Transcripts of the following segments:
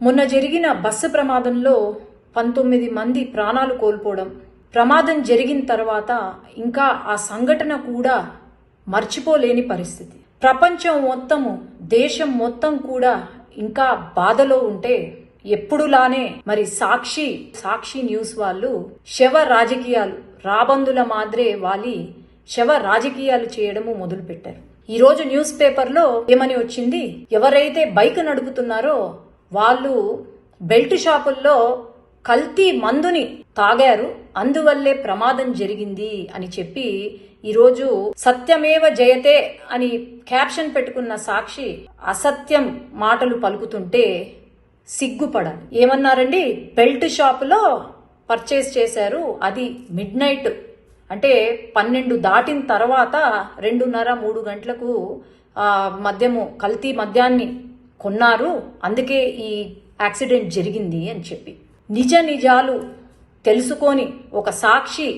మొన్న జరిగిన బస్సు ప్రమాదంలో పంతొమ్మిది మంది ప్రాణాలు కోల్పోవడం ప్రమాదం జరిగిన తర్వాత ఇంకా ఆ సంఘటన కూడా మర్చిపోలేని పరిస్థితి. ప్రపంచం మొత్తము దేశం మొత్తం కూడా ఇంకా బాధలో ఉంటే ఎప్పుడులానే మరి సాక్షి సాక్షి న్యూస్ వాళ్ళు శవ రాజకీయాలు రాబందుల మాదిరే వాలి శవ రాజకీయాలు చేయడము మొదలుపెట్టారు. ఈరోజు న్యూస్ పేపర్లో ఏమని వచ్చింది? ఎవరైతే బైక్ నడుపుతున్నారో వాళ్ళు బెల్ట్ షాపుల్లో కల్తీ మందుని తాగారు. అందువల్లే ప్రమాదం జరిగింది అని చెప్పి ఈరోజు సత్యమేవ జయతే అని క్యాప్షన్ పెట్టుకున్న సాక్షి అసత్యం మాటలు పలుకుతుంటే సిగ్గుపడాలి. ఏమన్నారండి? బెల్ట్ షాపులో పర్చేస్ చేశారు. అది మిడ్ నైట్ అంటే పన్నెండు దాటిన తర్వాత రెండున్నర మూడు గంటలకు మద్యము కల్తీ మద్యాన్ని కొన్నారు అందుకే ఈ యాక్సిడెంట్ జరిగింది అని చెప్పి. నిజ నిజాలు తెలుసుకొని ఒక సాక్షి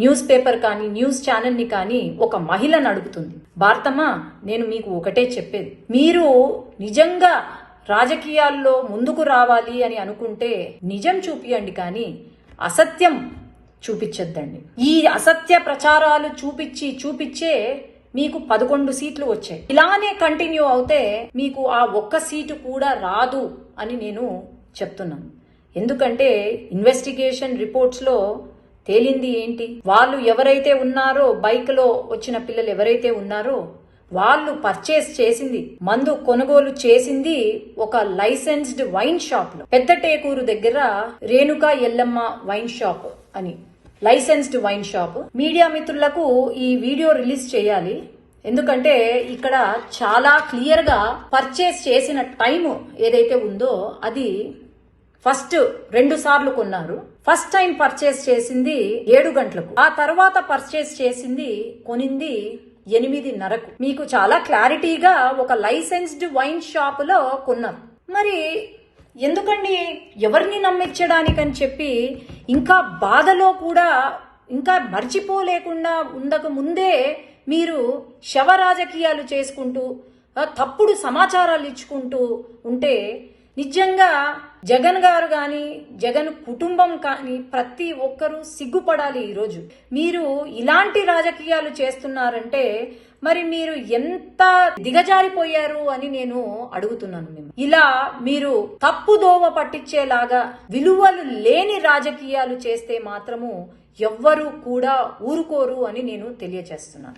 న్యూస్ పేపర్ కానీ న్యూస్ ఛానల్ని కానీ ఒక మహిళను అడుగుతుంది. భారతమ్మ నేను మీకు ఒకటే చెప్పేది. మీరు నిజంగా రాజకీయాల్లో ముందుకు రావాలి అని అనుకుంటే నిజం చూపియండి కానీ అసత్యం చూపించొద్దండి. ఈ అసత్య ప్రచారాలు చూపించి చూపించే మీకు పదకొండు సీట్లు వచ్చాయి. ఇలానే కంటిన్యూ అవుతే మీకు ఆ ఒక్క సీటు కూడా రాదు అని నేను చెప్తున్నాను. ఎందుకంటే ఇన్వెస్టిగేషన్ రిపోర్ట్స్లో తేలింది ఏంటి? వాళ్ళు ఎవరైతే ఉన్నారో బైక్లో వచ్చిన పిల్లలు ఎవరైతే ఉన్నారో వాళ్ళు పర్చేస్ చేసింది మందు కొనుగోలు చేసింది ఒక లైసెన్స్డ్ వైన్ షాప్లో పెద్ద టేకూరు దగ్గర రేణుకా ఎల్లమ్మ వైన్ షాప్ అని లైసెన్స్డ్ వైన్ షాప్. మీడియా మిత్రులకు ఈ వీడియో రిలీజ్ చేయాలి. ఎందుకంటే ఇక్కడ చాలా క్లియర్గా పర్చేస్ చేసిన టైం ఏదైతే ఉందో అది ఫస్ట్ రెండు సార్లు కొన్నారు. ఫస్ట్ టైం పర్చేస్ చేసింది ఏడు గంటలకు. ఆ తర్వాత పర్చేస్ చేసింది కొనింది ఎనిమిదిన్నరకు. మీకు చాలా క్లారిటీగా ఒక లైసెన్స్డ్ వైన్ షాప్లో కొన్నారు. మరి ఎందుకండి ఎవరిని నమ్మించడానికని చెప్పి ఇంకా బాధలో కూడా ఇంకా మర్చిపోలేకుండా ఉండక ముందే మీరు శవ రాజకీయాలు చేసుకుంటూ తప్పుడు సమాచారాలు ఇచ్చుకుంటూ ఉంటే నిజంగా జగన్ గారు కానీ జగన్ కుటుంబం కానీ ప్రతి ఒక్కరూ సిగ్గుపడాలి ఈరోజు. మీరు ఇలాంటి రాజకీయాలు చేస్తున్నారంటే మరి మీరు ఎంత దిగజారిపోయారు అని నేను అడుగుతున్నాను మేము ఇలా మీరు తప్పుదోవ పట్టించేలాగా విలువలు లేని రాజకీయాలు చేస్తే మాత్రము ఎవ్వరూ కూడా ఊరుకోరు అని నేను తెలియచేస్తున్నాను